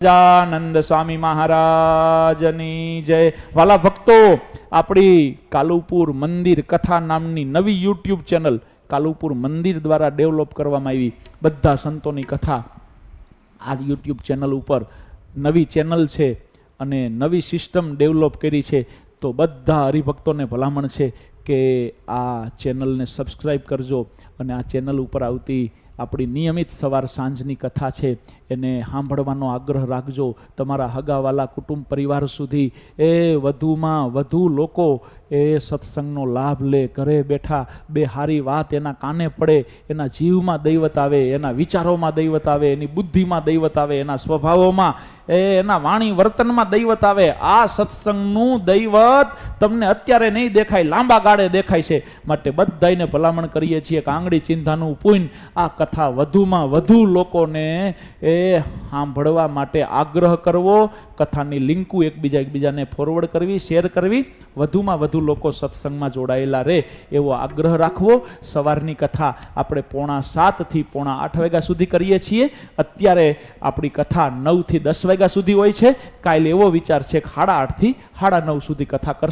સહજાનંદ સ્વામી મહારાજની જય. વાલા ભક્તો, આપણી કાલુપુર મંદિર કથા નામની નવી યુટ્યુબ ચેનલ કાલુપુર મંદિર દ્વારા ડેવલપ કરવામાં આવી. બધા સંતોની કથા આ યુટ્યુબ ચેનલ ઉપર નવી ચેનલ છે અને નવી સિસ્ટમ ડેવલપ કરી છે. તો બધા હરિભક્તોને ભલામણ છે કે આ ચેનલને સબસ્ક્રાઈબ કરજો. અને આ ચેનલ ઉપર આવતી આપણી નિયમિત સવાર સાંજની કથા છે, એને સાંભળવાનો આગ્રહ રાખજો. તમારા હગાવાલા કુટુંબ પરિવાર સુધી એ વધુમાં વધુ લોકો એ સત્સંગનો લાભ લે, ઘરે બેઠા બે હારી વાત એના કાને પડે, એના જીવમાં દૈવત આવે, એના વિચારોમાં દૈવત આવે, એની બુદ્ધિમાં દૈવત આવે, એના સ્વભાવોમાં એ એના વાણી વર્તનમાં દૈવત આવે. આ સત્સંગનું દૈવત તમને અત્યારે નહીં દેખાય, લાંબા ગાળે દેખાય છે. માટે બધાને ભલામણ કરીએ છીએ કે આંગળી ચિંતાનું પુણ્ય આ કથા વધુમાં વધુ લોકોને એ સાંભળવા માટે આગ્રહ કરવો, કથાની લિંકુ એકબીજા એકબીજાને ફોરવર્ડ કરવી શેર કરવી. વધુમાં વધુ લોકો સત્સંગમાં જોડાયેલા રહે એવો આગ્રહ રાખવો. સવારની કથા આપણે પોણા સાતથી પોણા આઠ વાગ્યા સુધી કરીએ છીએ. અત્યારે આપણી કથા નવથી દસ વાગ્યા સુધી હોય છે. કાલે એવો વિચાર છે કે સાડા આઠથી સાડા નવ સુધી કથા કરશું.